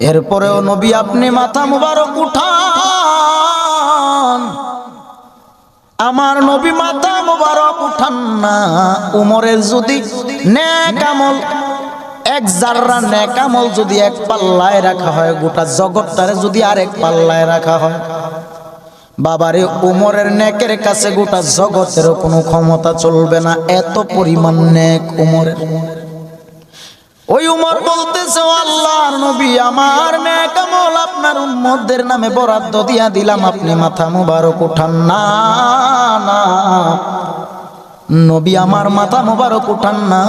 এরপরেও নবী আপনি মাথা মুবারক উঠান। আমার নবী মাথা মুবারক উঠান না। উমরের যদি নেক আমল, এক জাররা নেক আমল যদি এক পাল্লায় রাখা হয়, গোটা জগৎটারে যদি আরেক পাল্লায় রাখা হয়। বাবারে, উমরের নেকের কাছে গোটা জগতেরও কোনো ক্ষমতা চলবে না। এত পরিমাণ নেক উমরের। ওই উমর বলতেছে, "ও আল্লাহর নবী, আমার নেক আমল আপনার উম্মতদের নামে বরাদ্দ দিয়া দিলাম। আপনি মাথা মুবারক উঠান না না। নবী আমার মাথা মুবারক উঠান না।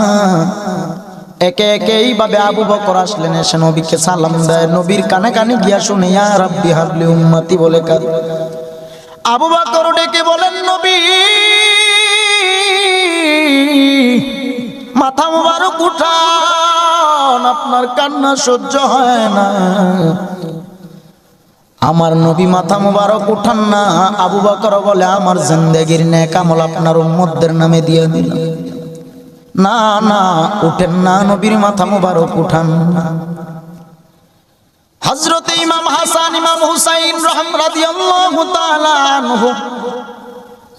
একে একে এইভাবে আবু বকর আসলেন, এসে নবীকে সালাম দেয়। নবীর কানে কানে গিয়া শুনে, ইয়া রাব্বি হাবলি উম্মতি, বলে কাঁদে। আবু বকর ডেকে বলেন, নবী, মাথা মুবারক উঠান আপনার কান্না সহ্য হয় না। আমার নবী মাথা মুবারক উঠান না। আবু বকর বলে, আমার জিন্দেগির নেক আমল আপনার উম্মতদের নামে দিয়ে দিল না না, উঠেন না, নবীর মাথা মুবারক উঠান না। হজরত ইমাম হাসান, ইমাম হুসাইন রহম তাআলা আনহু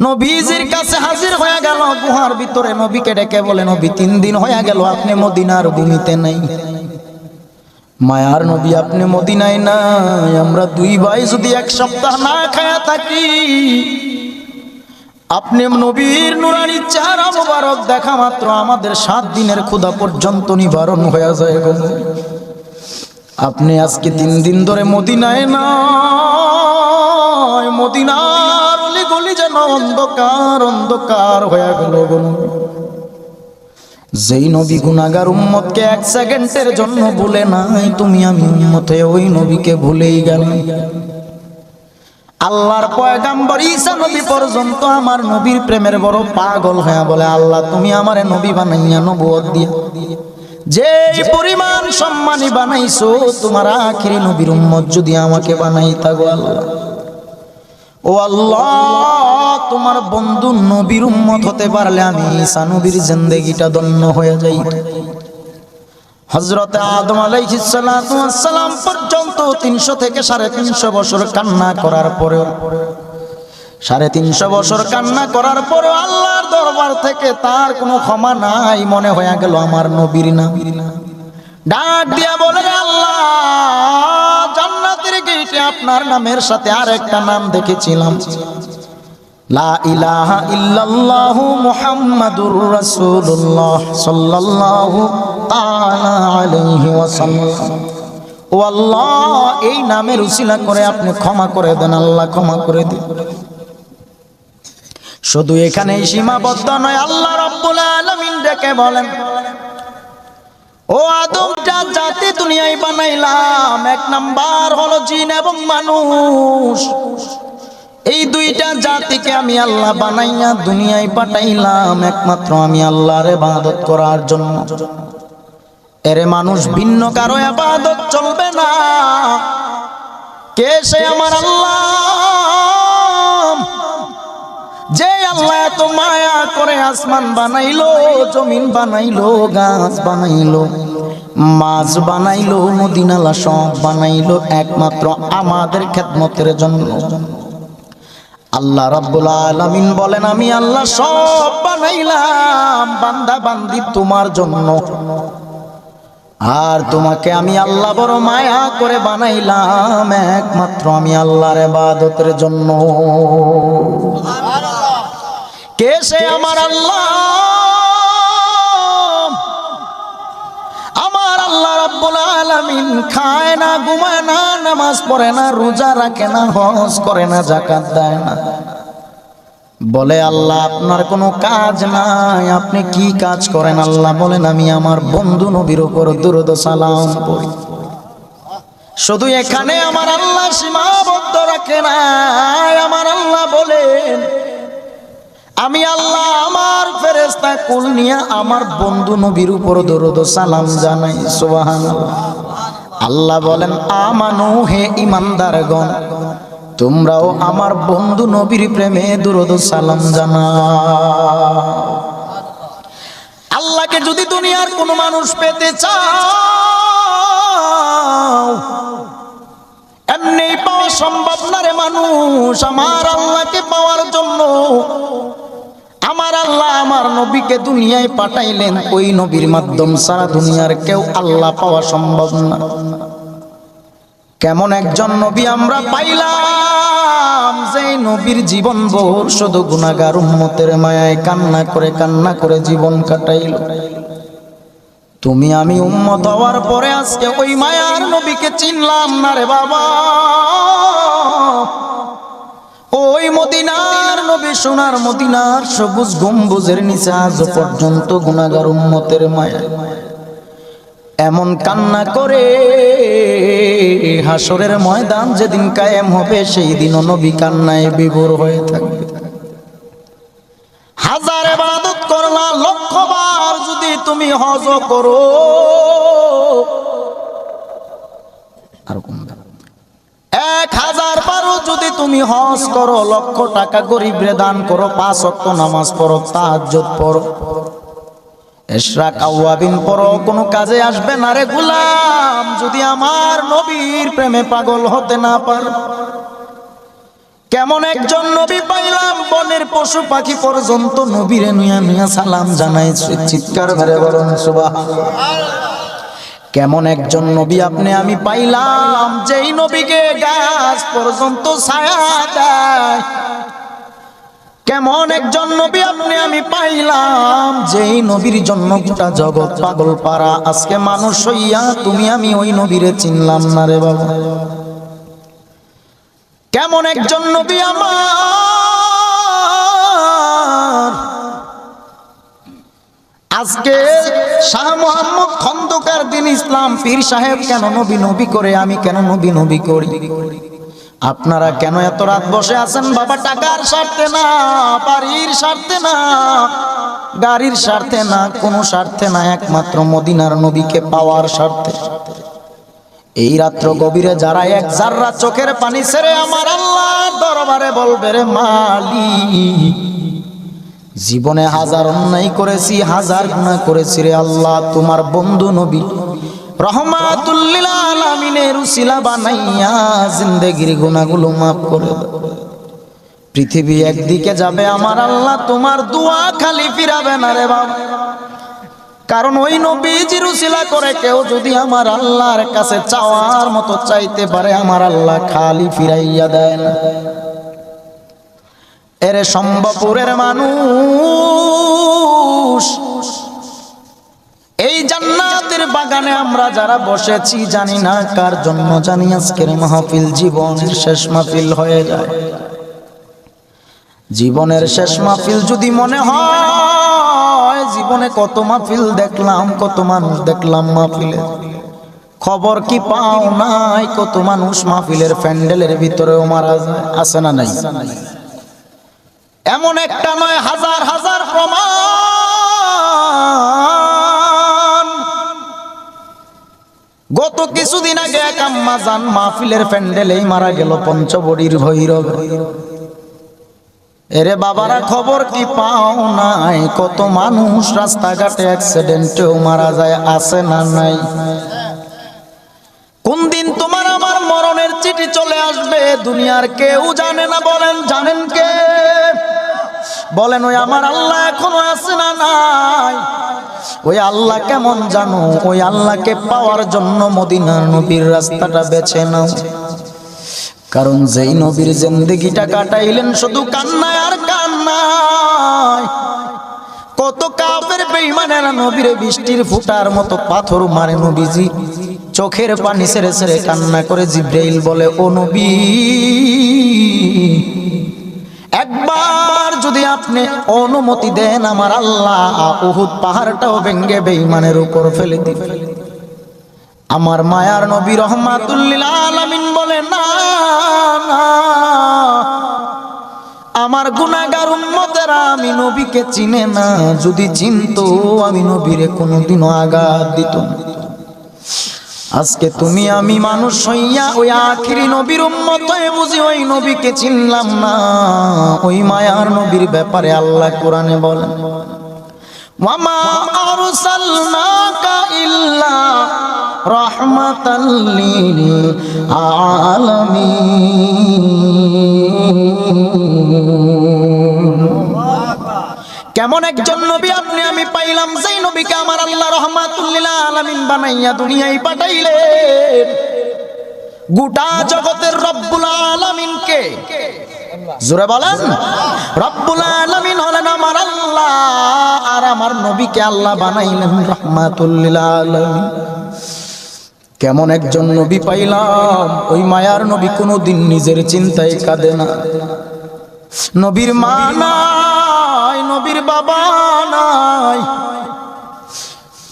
নবীজির কাছে হাজির হয়ে গেল, গুহার ভিতরে নবীকে ডেকে বলে, নবী, তিন দিন হয়ে গেল, আপনি মদিনার ভূমিতে নাই মায়ার নবী, আপনি মদিনায় নাই আমরা দুই ভাই যদি এক সপ্তাহ না খায়া থাকি, আপনি নবীর নুরানি চেহারা মোবারক দেখা মাত্র, আমাদের সাত দিনের ক্ষুধা পর্যন্ত নিবারণ হয়ে যায়। আপনি আজকে তিন দিন ধরে মদিনায় নয় মদিনার গলি যেন অন্ধকার অন্ধকার হয়ে গেল যেই নবী গুনাগার উম্মতকে এক সেকেন্ডের জন্য ভুলে নাই, তুমি আমি উম্মত ওই নবীকে ভুলেই গেল। আল্লাহর পয়গাম্বর ঈসা নবী পর্যন্ত আমার নবীর প্রেমের বড় পাগল হয়ে বলে, আল্লাহ, তুমি আমারে নবী বানাইয়া নবুয়ত দিয়া। যে পরিমাণ সম্মানী বানাইছো, তোমার আখিরি নবীর উম্মত যদি আমাকে বানাইতা গো আল্লাহ। ও আল্লাহ, তোমার বন্ধু নবীর উম্মত হতে পারলে আমি ঈসা জিন্দেগিটা ধন্য হয়ে যাই। হজরত আদম আলাইহিসসালাম পর্যন্ত তিনশো থেকে সাড়ে তিনশো বছর কান্না করার পরেও, সাড়ে তিনশো বছর কান্না করার পরেও আল্লাহর দরবার থেকে তার কোনো ক্ষমা নাই মনে হয়ে গেল আমার নবীর না ডাক দিয়া বলে, আল্লাহ জান্নাতের গেটে আপনার নামের সাথে আর একটা নাম দেখেছিলাম। লা ইলাহা ইল্লাল্লাহু মুহাম্মাদুর রাসূলুল্লাহ সাল্লাল্লাহু তাআলা আলাইহি ওয়াসাল্লাম। ও আল্লাহ, এই নামের উসিলা করে আপনি ক্ষমা করে দেন, আল্লাহ ক্ষমা করে দিন। শুধু এখানেই সীমাবদ্ধ নয়, আল্লাহ রাব্বুল আলামিন ডেকে বলেন ও আদম যা জাতি দুনিয়ায় বানাইলাম, এক নাম্বার হলো জিন এবং মানুষ। এই দুইটা জাতিকে আমি আল্লাহ বানাইয়া দুনিয়ায় পাঠাইলাম, একমাত্র আমি আল্লাহর ইবাদত করার জন্য। এরে মানুষ, ভিন্ন কারও ইবাদত চলবে না। কে সে আমার আল্লাহ? যে আল্লাহ এত মায়া করে আসমান বানাইলো, জমিন বানাইলো, গাছ বানাইলো, মাছ বানাইলো নদীনালা সব বানাইলো, একমাত্র আমাদের খেদমতের জন্য। আল্লাহ রাব্বুল আলামিন বলেন, আমি আল্লাহ সব বানাইলাম, বান্দা বান্দি তোমার জন্য। আর তোমাকে আমি আল্লাহ বড় মায়া করে বানাইলাম, একমাত্র আমি আল্লাহর ইবাদতের জন্য। কে সে আমার আল্লাহ? আমার আল্লাহ রাব্বুল আলামিন খায় না ঘুমায় না নামাজ পড়ে না রোজা রাখে না হজ করে না যাকাত দেয় না। বলে আল্লাহ আপনার কোনো কাজ নাই আপনি কি কাজ করেন? আল্লাহ বলেন আমি আমার বন্ধু নবীর উপর দুরুদ সালাম পড়ি। শুধু এখানে আমার আল্লাহ সীমাবদ্ধ রাখে না আমার আল্লাহ বলেন আমি আল্লাহ আমার ফেরেস্তা কুল নিয়া আমার বন্ধু নবীর উপর দরদ সালাম জানাই সোহান আল্লাহ বলেন, আমানু হে ইমানদারগণ তোমরাও আমার বন্ধু নবীর প্রেমে দুরদ সালাম জানা আল্লাহকে যদি দুনিয়ার কোনো মানুষ পেতে চাও, এমনি পাওয়া সম্ভব না রে মানুষ, আমার আল্লাহকে পাওয়ার জন্য। আমার আল্লাহ আমার নবীকে দুনিয়ায় পাঠাইলেন, ওই নবীর মাধ্যম সারা দুনিয়ার কেউ আল্লাহ পাওয়া সম্ভব না। কেমন একজন নবী আমরা পাইলাম যে নবীর জীবন ভোর, শুধু গুণাগার উম্মতের মায়ায় কান্না করে কান্না করে জীবন কাটাইল। তুমি আমি উম্মত হওয়ার পরে আজকে ওই মায়ার নবীকে চিনলাম না রে বাবা। ওই মদিনার নবী সোনার মদিনার সবুজ গম্বুজের নিচে আজ পর্যন্ত গুণাগার উম্মতের মায়া এমন কান্না করে হাসরের ময়দান যেদিন কায়েম হবে, সেই দিন নবী কান্নায় বিভোর হয়ে থাকবে। হাজার এবাদত করলা, লক্ষবার যদি তুমি হজ করো। আর কমবে এক হাজার বারো যদি তুমি হজ করো, লক্ষ টাকা গরিবরে দান করো, পাঁচ অক্ট নামাজ পড়ো, তাহাজ্জুদ পড়ো। পড়ো কাজে আসবে না রে যদি আমার নবীর প্রেমে পাগল হতে না পার। কেমন একজন বনের পশু পাখি পর্যন্ত নবীরে সালাম চিৎকার কেমন একজন নবী আপনি আমি পাইলাম, যেই নবীকে গাছ পর্যন্ত ছায়া দেয়। কেমন একজন নবী আপনি আমি পাইলাম, যেই নবীর জন্য গোটা জগৎ পাগল পারা আজকে মানুষ হইয়া তুমি আমি ওই নবীরে চিনলাম না রে বাবা। কেমন একজন নবী আমার আজকে শাহ মোহাম্মদ খন্দকার দিন ইসলাম পীর সাহেব কেন নবী নবী করে, আমি কেন নবী নবী করি? আপনারা কেন এত রাত বসে আছেন? বাবা, টাকার স্বার্থে না, বাড়ির স্বার্থে না, গাড়ির স্বার্থে না, কোনো স্বার্থে না, একমাত্র মদিনার নবীকে পাওয়ার স্বার্থে। এই রাত্র গভীরে যারা এক জাররা চোখের পানি ছেড়ে আমার আল্লাহ দরবারে বলবে, রে মালিক জীবনে হাজার অন্যায় করেছি, হাজার গুণা করেছি রে আল্লাহ, তোমার বন্ধু নবী রহমাতুল্লিল আলামিনের উসিলা বানাইয়া জিন্দেগির গুণাগুলো মাফ করে পৃথিবী একদিকে যাবে আমার আল্লাহ, তোমার দোয়া খালি ফিরাবে না রে বাবা। কারণ ওই নবীজির উসিলা করে কেউ যদি আমার আল্লাহর কাছে চাওয়ার মতো চাইতে পারে, আমার আল্লাহ খালি ফিরাইয়া দেয় না। এরে সম্ভবপুরের মানুষ। এই জান্নাতের বাগানে আমরা যারা বসেছি, জানি না কার জন্য, জানি আজকের মাহফিল জীবনের শেষ মাহফিল হয়ে যায়। জীবনের শেষ মাহফিল যদি মনে হয়, জীবনে কত মাহফিল দেখলাম, কত মানুষ দেখলাম মাহফিলে। খবর কি পাও নাই, কত মানুষ মাহফিলের প্যান্ডেলের ভিতরেও মারা যায়, আছে না নাই? এমন একটা নয়, হাজার হাজার প্রমাণ। গত কিছুদিন আগে এক আম্মা জান মাহফিলের প্যান্ডেলেই মারা গেল পঞ্চবড়ির ভৈরব। এরে বাবারা, খবর কি পাও নাই? কত মানুষ রাস্তাঘাটে অ্যাক্সিডেন্টেও মারা যায়, আছে না নাই? কোন দিন তোমার আমার মরণের চিঠি চলে আসবে? দুনিয়ার কেউ জানে না, বলেন, জানেন কে? বলেন, ওই আমার আল্লাহ এখনও আছে না নাই? ওই আল্লাহ কেমন জানো? ওই আল্লাহকে পাওয়ার জন্য মদিনার নবীর রাস্তাটা বেছে নাও। কারণ যেই নবীর জিন্দগিটা কাটাইলেন শুধু কান্নায় আর কান্নায়। কত কাফের বেঈমানেরা নবীর বৃষ্টির ফুটার মতো পাথর মারে নবীজি। চোখের পানি সেরে সেরে কান্না করে জিব্রাইল বলে, ও নবী যদি আপনি অনুমতি দেন আমার আল্লাহ, উহুদ পাহাড়টাও ভেঙ্গে বেঈমানের উপর ফেলে দিবে। আমার মায়ার নবী রহমাতুল্লিল বলে না, আমার গুনাহগার উম্মতেরা আমি নবীকে চিনে না। যদি চিনতো, আমি নবীরে কোনোদিনও আঘাত দিত না। আজকে তুমি আমি মানুষ হইয়া ওই আখিরি নবীর উম্মত হয়ে বুঝি ওই নবীকে চিনলাম না। ওই মায়ার নবীর ব্যাপারে আল্লাহ কোরআনে বলেন, ওয়ামা আরসালনাকা কেমন একজন নবী আপনি? আমি পাইলাম যেই নবীকে আমার আল্লাহ রহমাতুল্লিল আলামিন বানাইয়া দুনিয়ায় পাঠাইলেন। গোটা জগতের রব্বুল আলামিনকে। জোরে বলেন? রব্বুল আলামিন হলেন আমার আল্লাহ আর আমার নবীকে আল্লাহ বানাইলেন রহমাতুল্লিল আলামিন। কেমন একজন নবী পাইলাম? ওই মায়ার নবী কোনোদিন নিজের চিন্তায় কাঁদে না। নবীর মা নাই, নবীর বাবা নাই।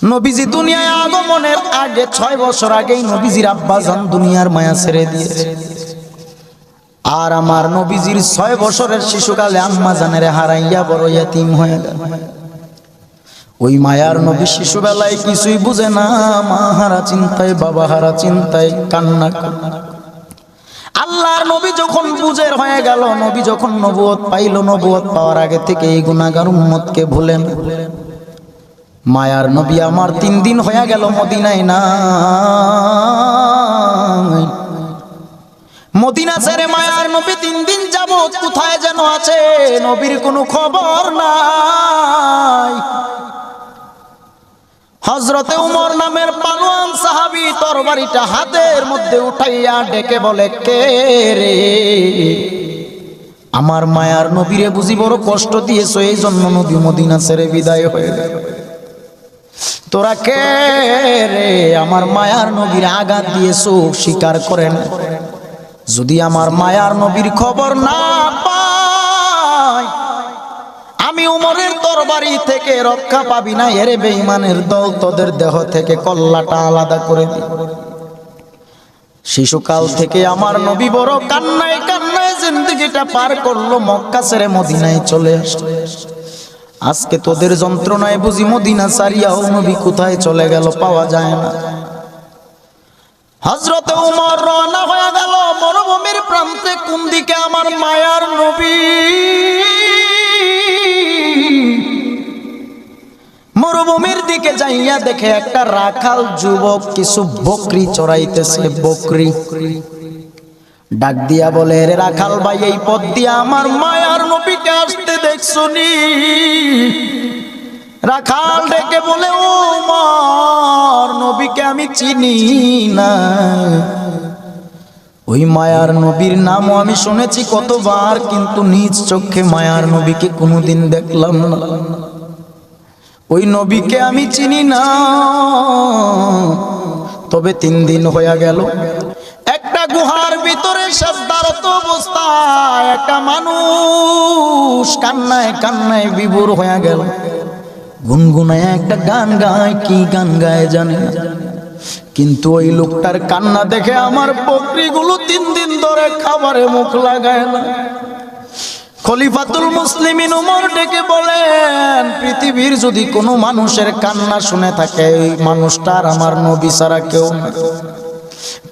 নবীজি দুনিয়ায় আগমনের আগে ছয় বছর আগেই নবীজির আব্বাজান দুনিয়ার মায়া ছেড়ে দিয়েছে। আর আমার নবীজির ছয় বছরের শিশুকালে আম্মা জানের হারাইয়া বড় ইয়াতিম হয়ে গেল। ওই মায়ার নবী শিশুবেলায় কিছুই বুঝে না, মা হারা চিন্তায়, বাবা হারা চিন্তায়, কান্না করে। আল্লাহর নবী যখন বুঝের হয়ে গেল, নবী যখন নবুয়ত পাইল, নবুয়ত পাওয়ার আগে থেকে এই গুণাগার উম্মতকে ভুলেন। মায়ার নবী আমার তিন দিন হয়ে গেল মদিনায় না মদিনা ছেড়ে মায়ার নবী তিন দিন যাব কোথায় যেন আছে, নবীর কোনো খবর নাই। হজরতে উমর নামের পালোয়ান সাহাবি তরবারিটা হাতের মধ্যে উঠাইয়া ডেকে বলে, কে রে? আমার মায়ার নবীরে বুঝি বড় কষ্ট দিয়েছ, এই জন্য নবী মদিনা ছেড়ে বিদায় হয়ে গেল। তোরা কে রে? আমার মায়ার নবীর আঘাত দিয়েছ, স্বীকার করেন। যদি আমার মায়ার নবীর খবর না তরবারি থেকে রক্ষা পাবি না, এরে বেঈমানের দল তোদের দেহ থেকে কল্লাটা আলাদা করে দি। শিশুকাল থেকে আমার নবী বড় কান্নায় কান্নায় জিন্দগিটা পার করল, মক্কা ছেড়ে মদিনায় চলে আসলো। আজকে তোদের যন্ত্রণায় বুঝি মদিনা সারিয়াও নবী কোথায় চলে গেল পাওয়া যায় না। হজরতে উমর রওনা হয়ে গেল, মরুভূমির প্রান্তে, কোন দিকে আমার মায়ার নবী? মরুভূমির দিকে যাইয়া দেখে একটা রাখাল যুবক কিছু বকরি চড়াইতেছে, বকরি। ডাক দিয়া বলে, রে রাখাল ভাই, এই পথ দিয়া আমার মায়ার নবীকে আসতে দেখছনি? রাখাল ডেকে বলে, ও মার নবীকে আমি চিনি না। ওই মায়ার নবীর নামও আমি শুনেছি কতবার, কিন্তু নিজ চোখে মায়ার নবীকে কোনোদিন দেখলাম না। ওই নবীকে আমি চিনি না। তবে তিন দিন হয়ে গেল। একটা গুহার ভিতরে সাজদারত অবস্থায় একটা মানুষ কান্নায় কান্নায় বিভোর হয়ে গেল। গুনগুনায় একটা গান গায়, কি গান গায় জানে। না কিন্তু ওই লোকটার কান্না দেখে আমার বকরিগুলো তিন দিন ধরে খাবারে মুখ লাগায় না। খলিফাতুল মুসলিমিন উমর ডেকে বলেন, পৃথিবীর যদি কোনো মানুষের কান্না শুনে থাকে ওই মানুষটার আমার নবী ছাড়া কেউ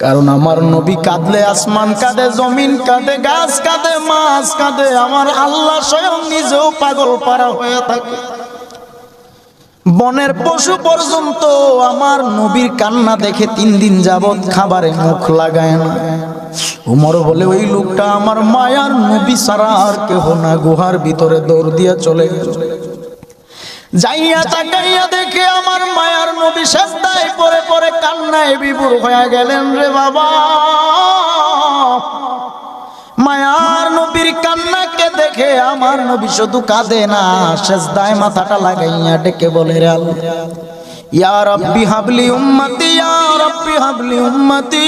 কারণ আমার নবী কাঁদলে আসমান কাঁদে, জমিন কাঁদে, গাছ কাঁদে, মাছ কাঁদে। আমার আল্লাহ স্বয়ং নিজেও পাগল পারা হয়ে থাকে। বনের পশু পর্যন্ত আমার নবীর কান্না দেখে তিন দিন যাবৎ খাবারে মুখ লাগায় না। উমর বলে, ওই লোকটা আমার মায়ার নবী সারা আর কেহ না, গুহার ভিতরে দৌড় দিয়া চলে যাইয়া তাকাইয়া দেখে আমার মায়ার নবী সেজদায় পরে পরে কান্নায় বিভোর হয়ে গেলেন রে বাবা। মায়ার নবীর কান্নাকে দেখে আমার নবী শুধু কাঁদে না, সেজদায় মাথাটা লাগাইয়া ডেকে বলে, রে আল্লাহ, ইয়া রব্বি হাবলি উম্মতি, ইয়া রব্বি হাবলি উম্মতি।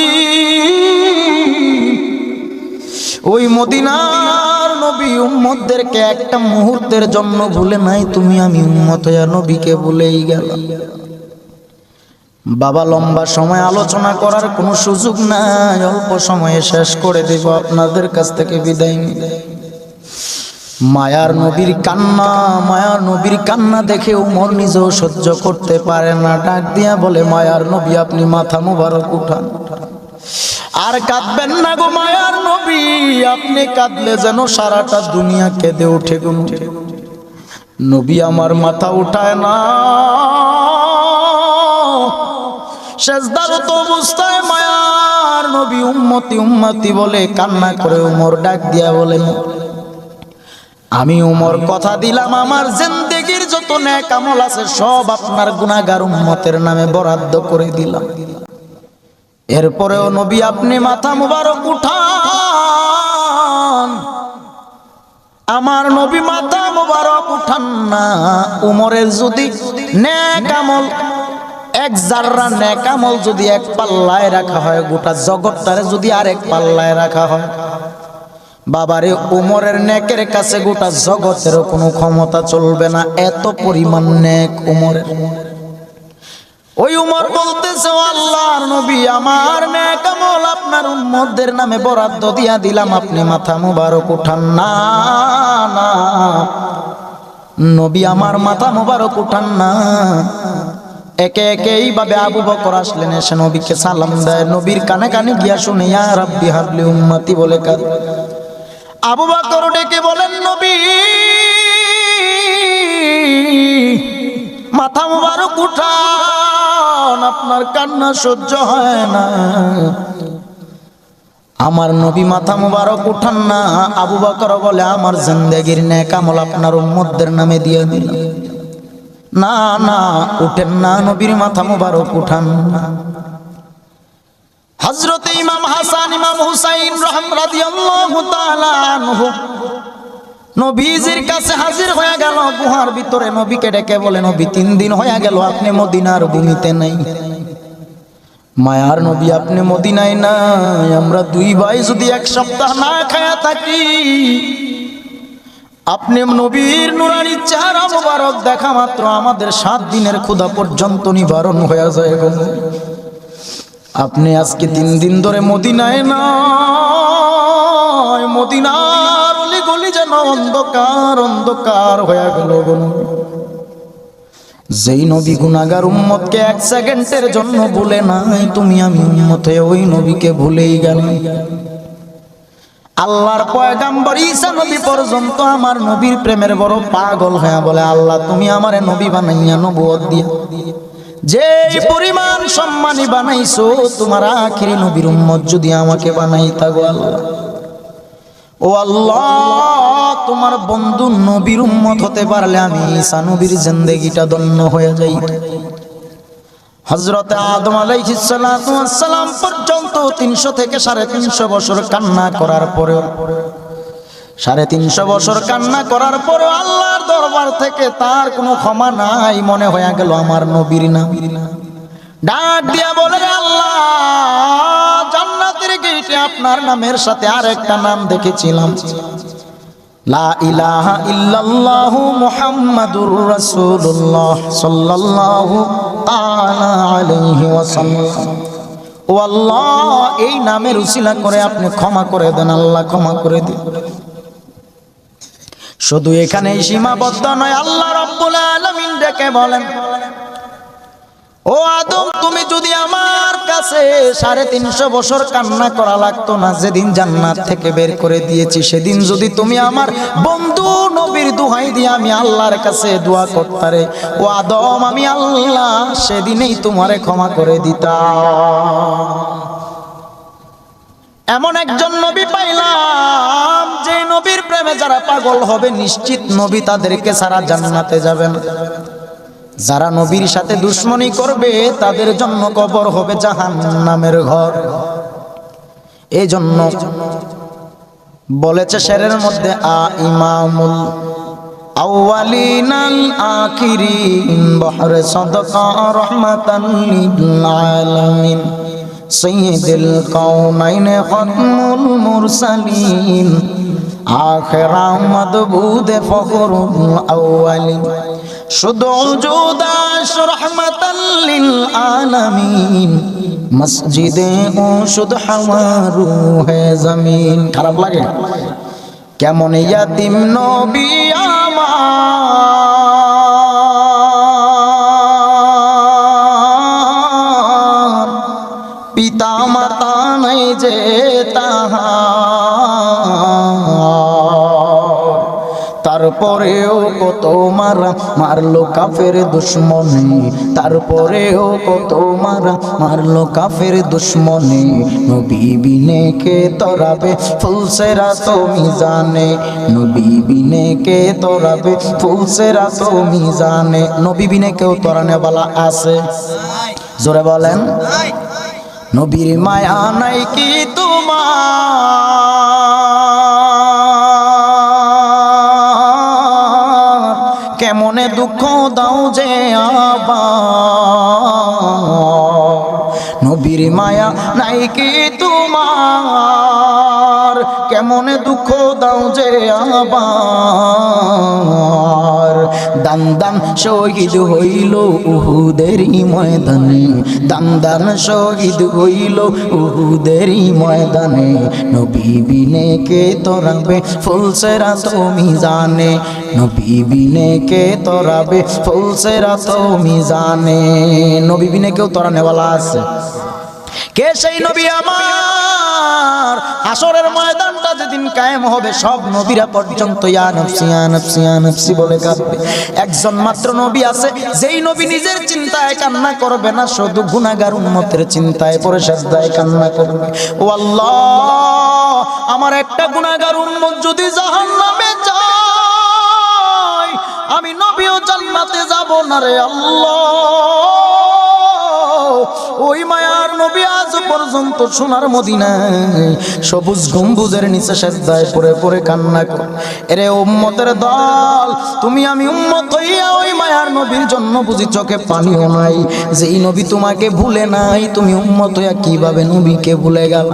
ওই মদিনার নবী উম্মতদেরকে একটা মুহূর্তের জন্য ভুলে নাই, তুমি আমি উম্মত হইয়া নবীকে ভুলেই গেলাম। বাবা, লম্বা সময় আলোচনা করার কোনো সুযোগ নাই, অল্প সময়ে শেষ করে দেব, আপনাদের কাছ থেকে বিদায় নিয়ে মায়ার নবীর কান্না, মায়ার নবীর কান্না দেখে উমর নিজেও সহ্য করতে পারে না। ডাক দিয়া বলে, মায়ার নবী, আপনি মাথা মুবারক উঠান। আর কাঁদবেন না গো মায়ার নবী, আপনি কাঁদলে যেন সারাটা দুনিয়া কেঁদে ওঠে গো নবী। আমার মাথা উঠায় না। শেষদারত অবস্থায় মায়ার নবী, উম্মতি উম্মতি বলে কান্না করে উমর ডাক দিয়া বলে আমি উমর, কথা দিলাম আমার জিন্দেগির যত ন্যাক আমল আছে, সব আপনার গুনাহগার উম্মতের নামে বরাদ্দ করে দিলাম। এরপরেও নবী আপনি মাথা মুবারক উঠান। আমার নবী মাথা মুবারক উঠান না। উমরের যদি ন্যাক আমল, এক জাররা ন্যাক আমল যদি এক পাল্লায় রাখা হয়, গোটা জগৎটারে যদি আরেক পাল্লায় রাখা হয় বাবারে, উমরের নেকের কাছে গোটা জগতেরও কোনো ক্ষমতা চলবে না, এত পরিমাণ নেক উমরের। ওই উমর বলতেছে, "ও আল্লাহর নবী, আমার নেক আমল আপনার উম্মতদের নামে বরাদ্দ দিয়া দিলাম, আপনি মাথা মুবারক উঠান। না না, নবী আমার মাথা মুবারক উঠান না। একে একে এইভাবে আবু বকর আসলেন, এসে নবীকে সালাম দেয়, নবীর কানে কানে গিয়া শুনে, ইয়া রাব্বি হাবলি উম্মতি, বলে কাঁদে। আবু বকর ডেকে বলেন, নবী, মাথা মুবারক উঠান, আপনার কান্না সহ্য হয় না। আমার নবী মাথা মুবারক উঠান না। আবু বকর বলে, আমার জিন্দেগির নেক আমল আপনার উম্মতদের নামে দিয়ে দিলাম। না না, উঠেন না, নবীর মাথা মুবারক উঠান না। হজরত ইমাম হাসান, ইমাম হুসাইন রহম রাদিয়াল্লাহু তাআলা আনহু নবীজির কাছে হাজির হয়ে গেল। গুহার ভিতরে নবীকে ডেকে বলে, নবী, তিন দিন হয়ে গেল, আপনি মদিনার ভূমিতে নাই। মায়ার নবী, আপনি মদিনায় নাই। আমরা দুই ভাই যদি এক সপ্তাহ না খায়া থাকি, আপনি নবীর নুরানি চেহারা মোবারক দেখা মাত্র। আমাদের সাত দিনের ক্ষুধা পর্যন্ত নিবারণ হয়ে যায়। আপনি আজকে তিন দিন ধরে মদিনায় নয়। মদিনার অলি গলি যেন অন্ধকার অন্ধকার হয়ে গেল যেই নবী গুনাগার উম্মতকে এক সেকেন্ডের জন্য ভুলে নাই, তুমি আমি উম্মত হয়ে ওই নবীকে ভুলেই গেল। আল্লাহর পয়গাম্বর ঈসা নবী পর্যন্ত আমার নবীর প্রেমের বড় পাগল হয়ে বলে, আল্লাহ তুমি আমারে নবী বানাইয়া নবুয়ত দিয়া। যে পরিমাণ সম্মানী বানাইছো, তোমার আখিরি নবীর উম্মত যদি আমাকে বানাইতা গো আল্লাহ। ও আল্লাহ, তোমার বন্ধু নবীর উম্মত হতে পারলে আমি ঈসা নবীর জিন্দেগিটা ধন্য হয়ে যাই। হজরত আদম আলাইহিসসালাম পর্যন্ত তিনশো থেকে সাড়ে তিনশো বছর কান্না করার পরেও সাড়ে তিনশো বছর কান্না করার পরেও আল্লাহর দরবার থেকে তার কোনো ক্ষমা নাই, মনে হয়ে গেল আমার নবীর না ডাক দিয়া বলে, আল্লাহ, জান্নাতের গেটে আপনার নামের সাথে আরেকটা নাম দেখেছিলাম। লা ইলাহা ইল্লাল্লাহু মুহাম্মাদুর রাসূলুল্লাহ সাল্লাল্লাহু তাআলা আলাইহি ওয়াসাল্লাম। ও আল্লাহ, এই নামের উসিলা করে আপনি ক্ষমা করে দেন, আল্লাহ ক্ষমা করে দিন। শুধু এখানেই সীমাবদ্ধ নয়, আল্লাহ রাব্বুল আলামিন ডেকে বলেন, ও আদম, তুমি যদি আমার কাছে সাড়ে তিনশো বছর কান্না করা লাগতো না, যেদিন জান্নাত থেকে বের করে দিয়েছি, সেদিন যদি তুমি আমার বন্ধু নবীর দুহাই দিয়ে আমি আল্লাহর কাছে দোয়া করতারে ও আদম, আমি আল্লাহ সেদিনেই তোমারে ক্ষমা করে দিতাম। এমন একজন নবী পাইলাম, যে নবীর প্রেমে যারা পাগল হবে, নিশ্চিত নবী তাদেরকে সারা জান্নাতে যাবেন। যারা নবীর সাথে দুশ্মনী করবে, তাদের জন্য কবর হবে জাহান নামের ঘর। এই জন্য বলেছে শেরের মধ্যে, আ ইমামুল আউয়ালিনাল আখিরিন, বহরে সদকা রহমাতান কাউনাইন খতমুল মুরসালিন। আখেরা মদবুদ ফখরুল আউয়ালিন। শুধু জুদাস রহমাতাল লিল আলামিন। মসজিদে ও শুধু হাওয়ারু হে জমিন। খারাপ লাগে? কেমন ইয়াতিম নবী আমার? পিতা মাতা নাই যে তার তারপরেও কত মারা মারলো কাফের দুশ্মনে। তারপরেও কত মারা মারলো কাফের দুশ্মনে। নবী বিনে কে তরাবে ফুলসেরা তো মিজানে নবী বিনে কে তরাবে ফুলসেরা তো মিজানে নবী বিনে কেউ তরানে বলা আছে? জোরে বলেন। নবীর মায়া নাই কি তোমার? কেমনে দুঃখ দাও যে আবার? নবীর মায়া নাই কি তোমার? কেমনে দুঃখ দাও যে আবার? দান দান শহীদ হইল উহুদেরই ময়দানে। দান দান শহীদ হইল উহুদেরই ময়দানে। নবী বিনে কে তোরাবে ফুলসেরা তুমি জানে। নবী বিনে কে তোরাবে ফুলসেরা তুমি জানে। নবী বিনে কেউ তোরা নেওয়ালা আছে? কে সেই নবী আমার? আসরের ময়দানটা যেদিন কায়েম হবে সব নবীরা পর্যন্ত ইয়া নফসি ইয়া নফসি ইয়া নফসি বলে কাঁদবে। একজন মাত্র নবী আছে যেই নবী নিজের চিন্তায় কান্না করবে না শুধু গুনাহগার উম্মতের চিন্তায় পরে সাজদায় কান্না করবে। ও আল্লাহ আমার একটা গুনাহগার উম্মত যদি জাহান্নামে যায় আমি নবীও জান্নাতে যাব না রে আল্লাহ। ওই মায়ার নবী আজ পর্যন্ত সোনার মদিনায় সবুজ গম্বুজের নিচে সেদ্ধায় পরে পরে কান্না করে। এরে উম্মতের দল, তুমি আমি উম্মত হইয়া ওই মায়ার নবীর জন্য বুঝি চোখে পানিও নাই। যেই নবী তোমাকে ভুলে নাই, তুমি উম্মত হইয়া কীভাবে নবীকে ভুলে গেল?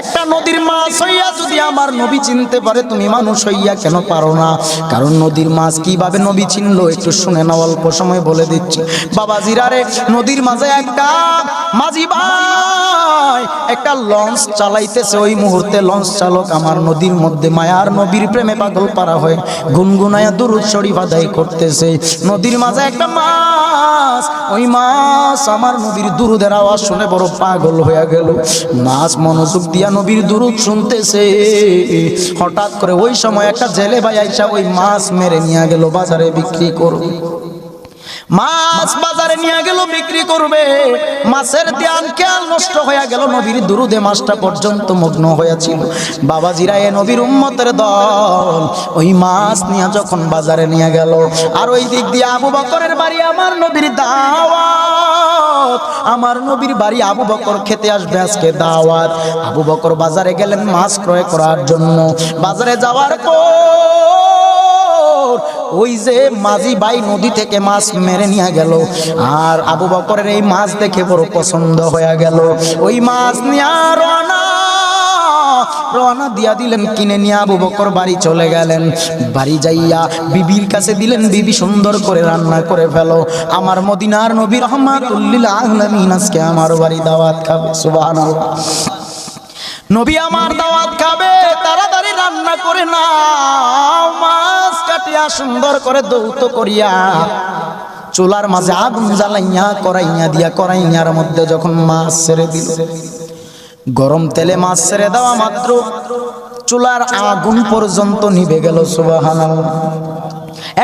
একটা নদীর মাছ হইয়া যদি আমার নবী চিনতে পারে, তুমি মানুষ হইয়া কেন পারো না? কারণ নদীর মাছ কীভাবে নবী চিনলো, একটু শুনে না অল্প সময় বলে দিচ্ছি। বাবা জিরারে নদীর মাঝে একটা মাঝি ভাই, একটা লঞ্চ চালাইতেছে ওই মুহূর্তে। লঞ্চ চালক আমার নদীর মধ্যে, মায়ার নবীর প্রেমে পাগল পারা দুরুদ শরীফ আদায় করতেছে। নদীর মাঝে একটা মাছ, ওই মাছ আমার নবীর দুরুদের আওয়াজ শুনে বড় পাগল হয়ে গেল। মাছ মনোযোগ দিয়া নবীর দুরুদ শুনতেছে। হঠাৎ করে ওই সময় একটা জেলে ভাই আইসা ওই মাছ মেরে নিয়ে গেল, বাজারে বিক্রি করবে। মাছ নিয়ে গেল, বিক্রি করবে। মাছের ধ্যান, খেয়াল নষ্ট হয়ে গেল। নবীর দুরুদে মাছটা পর্যন্ত মগ্ন হয়েছিল বাবাজিরা, এ নবীর উম্মতের দল, ওই মাছ নিয়ে যখন বাজারে নিয়ে গেল, আর ওই দিক দিয়ে আবু বকরের বাড়ি, আমার নবীর দাওয়াত। আমার নবীর বাড়ি আবু বকর খেতে আসবে আজকে দাওয়াত। আবু বকর বাজারে গেলেন মাছ ক্রয় করার জন্য। বাজারে যাওয়ার পর ওই যে মাঝি বাই নদী থেকে মাছ মেরে নিয়ে গেল। আর আবু বকরের এই মাছ দেখে বড় পছন্দ হয়ে গেল। ওই মাছ নিয়ে রওনা রওনা দিয়া দিলেন, কিনে নিয়ে আবু বকর বাড়ি চলে গেলেন। বাড়ি যাইয়া বিবির কাছে দিলেন বিবি সুন্দর করে রান্না করে ফেলো। আমার মদিনার নবী রহমাতুল্লিল আজকে আমার বাড়ি দাওয়াত খাবে, সুবহানাল্লাহ। নবী আমার দাওয়াত খাবে, তাড়াতাড়ি রান্না করে সুন্দর করে দৌত করিয়া চুলার মাঝে আগুন জ্বালাইয়া, করাইয়া দিয়া, করাইয়ার মধ্যে যখন মাছ ছেড়ে দিল, গরম তেলে মাছ ছেড়ে দেওয়া মাত্র চুলার আগুন পর্যন্ত নিভে গেল সুবাহান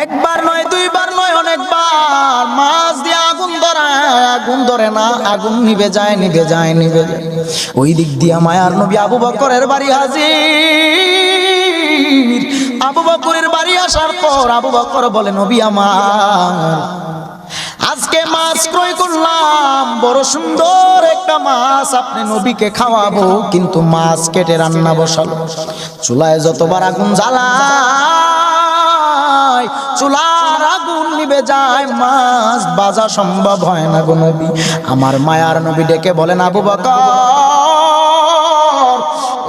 একবার নয়, দুইবার নয়, অনেকবার মাছ দিয়ে আগুন ধরায় আগুন ধরে না, আগুন নিভে যায় নিভে যায় নিভে যায়। ওই দিক দিয়া মায়ার নবী আবু বকরের বাড়ি হাজির। আবু বকরের বাড়ি আসার পর আবু বকর বলে, নবী আমার, আজকে মাছ ক্রয় করলাম। বড় সুন্দর একটা মাছ আপনি নবীকে খাওয়াবো, কিন্তু মাছ কেটে রান্না বসালো। চুলায় যতবার আগুন জ্বালায়, চুলার আগুন নিবে যায়। মাছ বাজা সম্ভব হয় না গো নবী। আমার মায়ার নবী ডেকে বলেন, আবু বকর,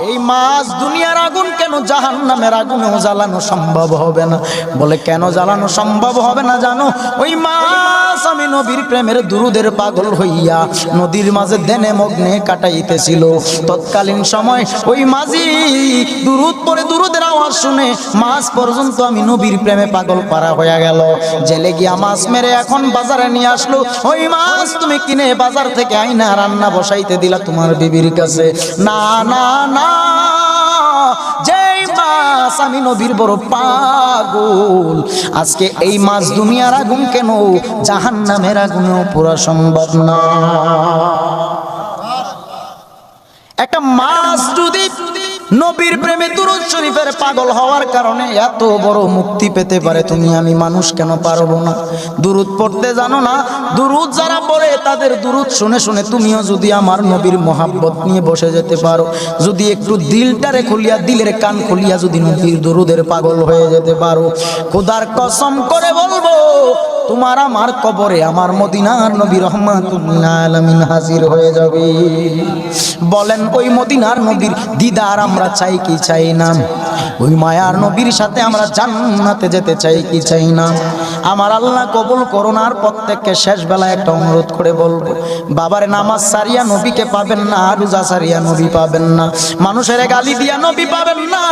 এই মাছ দুনিয়ার আগুন জাহান নামের আগুনেও জ্বালানো সম্ভব হবে না? বলে, কেন জ্বালানো সম্ভব হবে না জানো? ওই মাছ আমি নবীর প্রেমের দুরুদের পাগল হইয়া নদীর মাঝে দেনে মগ্নে কাটাইতেছিল। তৎকালীন সময় ওই মাঝি দুরুদ পরে দুরুদের আওয়াজ শুনে মাছ পর্যন্ত আমি নবীর প্রেমে পাগল পারা হয়ে গেল। জেলে গিয়া মাছ মেরে এখন বাজারে নিয়ে আসলো। ওই মাছ তুমি কিনে বাজার থেকে আইনা রান্না বসাইতে দিলা তোমার বিবির কাছে। না না না। আমি নবীর বড় পাগল। আজকে এই মাছ দুনিয়ার আগুন কেন? জাহান নামের আগুনেও পুরা সম্ভব না। একটা মাছ যদি নবীর প্রেমে দুরুদ শরীফের পাগল হওয়ার কারণে এত বড় মুক্তি পেতে পারে তুমি, আমি মানুষ কেন পারব না? দুরুদ পড়তে জানো না? দুরুদ যারা পড়ে, তাদের দুরুদ শুনে শুনে তুমিও যদি আমার নবীর মহাব্বত নিয়ে বসে যেতে পারো, যদি একটু দিলটারে খুলিয়া, দিলের কান খুলিয়া যদি নবীর দুরুদের পাগল হয়ে যেতে পারো, খোদার কসম করে বলব তোমার আমার কবরে আমার মদিনার নবী আলামিন হাজির হয়ে যাবে। বলেন, ওই মদিনার নবীর দিদার আমরা চাই কি চাই না? ওই মায়ার নবীর সাথে আমরা জান্নাতে যেতে চাই কি চাই না? আমার আল্লাহ কবুল করোনার প্রত্যেককে শেষ বেলায় একটা অনুরোধ করে বলব, বাবার নামাজ সারিয়া নবীকে পাবেন না রোজা সারিয়া নবী পাবেন না। মানুষের গালি দিয়া নবী পাবেন না।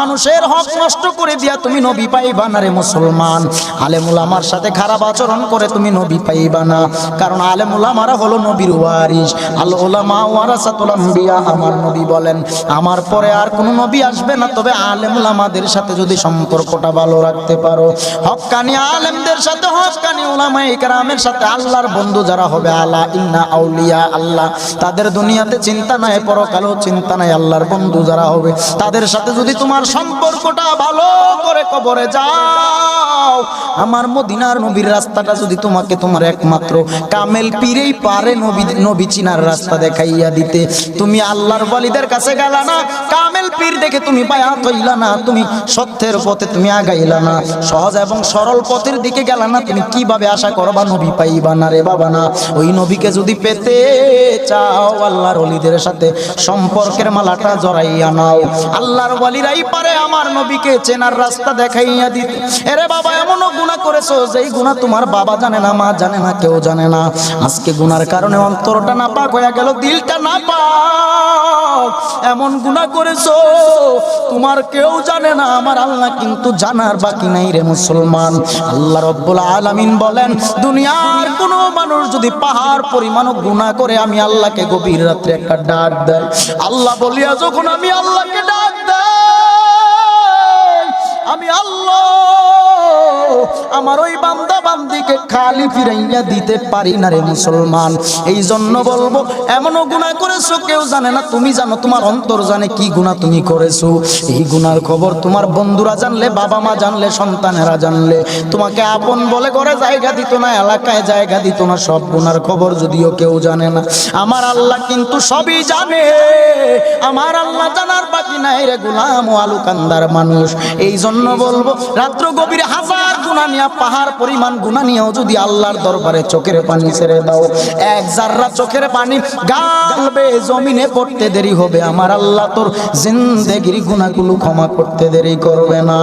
মানুষের হক নষ্ট করে দিয়া তুমি নবী পাইবা না রে মুসলমান। আলেমুল আমার সাথে খারাপ আচরণ করে তুমি নবী পাইবা না। কারণ আলেমুল আমারা হলো নবীর ওয়ারিস আল ওলামা ওয়ারাসাতুল আম্বিয়া, আমার নবী বলেন, আমার পরে আর কোনো নবী আসবে না। তবে আলেমুল আমাদের সাথে যদি সম্পর্কটা ভালো রাখতে পারো। হক্কানি আলেমদের সাথে হক্কানি ওলামা ইকরামের সাথে, আল্লাহর বন্ধু যারা হবে, আলা ইন্না আউলিয়া আল্লাহ। তাদের দুনিয়াতে চিন্তা নাই, পরকালেও চিন্তা নাই, আল্লাহর বন্ধু যারা হবে। তাদের সাথে যদি তোমার সম্পর্কটা ভালো করে কবরে যাও, আমার মদিনার নবীর রাস্তাটা যদি তোমাকে তোমার একমাত্র কামেল পীরেই পারে নবী নবী চিনার রাস্তা দেখাইয়া দিতে। তুমি আল্লাহর বলিদের কাছে গেলা না, কামেল পীর দেখে তুমি পায়া তৈলা না, তুমি সত্যের পথে তুমি আগাইলা না, সহজ এবং সরল পথের দিকে গেলা না, তুমি কীভাবে আশা করবা নবী পাইবা না রে বাবা না? ওই নবীকে যদি পেতে চাও আল্লাহর অলিদের সাথে সম্পর্কের মালাটা জড়াইয়া নাও। আল্লাহর বলিরাই পারে আমার নবীকে চেনার রাস্তা দেখাইয়া দিতে। এরে বাবা, এমনও গুণা করেছ যেই গুণা তোমার বাবা জানে না, মা জানে না, কেউ জানে না। আজকে গুনার কারণে অন্তরটা না পাক হয়ে গেল, দিলটা না পাক এমন গুণা করেছ, তোমার কেউ জানে না, আমার আল্লাহ কিন্তু জানার বাকি নাই রে মুসলমান। আল্লাহ রব্বুল আলামিন বলেন, দুনিয়ার কোনো মানুষ যদি পাহাড় পরিমাণ গুণা করে, আমি আল্লাহকে গভীর রাত্রে একটা ডাক দেয়। আল্লাহ বলিয়া, যখন আমি আল্লাহকে ডাক দেয় আমি আল্লাহ আমার ওই বান্দা বান্দিকে খালি ফিরাইয়া দিতে পারি না রে মুসলমান। এই জন্য বলব, এমনও গুণা করেছ, কেউ জানে না তুমি জানো, তোমার অন্তর জানে কি গুণা তুমি করেছ। এই গুনার খবর তোমার বন্ধুরা জানলে, বাবা মা জানলে, সন্তানেরা জানলে। তোমাকে আপন বলে করে জায়গা দিত না, এলাকায় জায়গা দিত না, সব গুণার খবর যদিও কেউ জানে না। আমার আল্লাহ কিন্তু সবই জানে। আমার আল্লাহ জানার বাকি নাই রে গুলাম ও আলু কান্দার মানুষ। এই জন্য বলব, রাত্র গভীর হাজার গুণা নিয়া, পাহাড় পরিমাণ গুণা নিয়েও যদি আল্লাহর দরবারে চোখের পানি ছেড়ে দাও, এক জাররা চোখের পানি গালবে, জমিনে পড়তে দেরি হবে, আমার আল্লাহ তোর জিন্দেগির গুণাগুলো ক্ষমা করতে দেরি করবে না।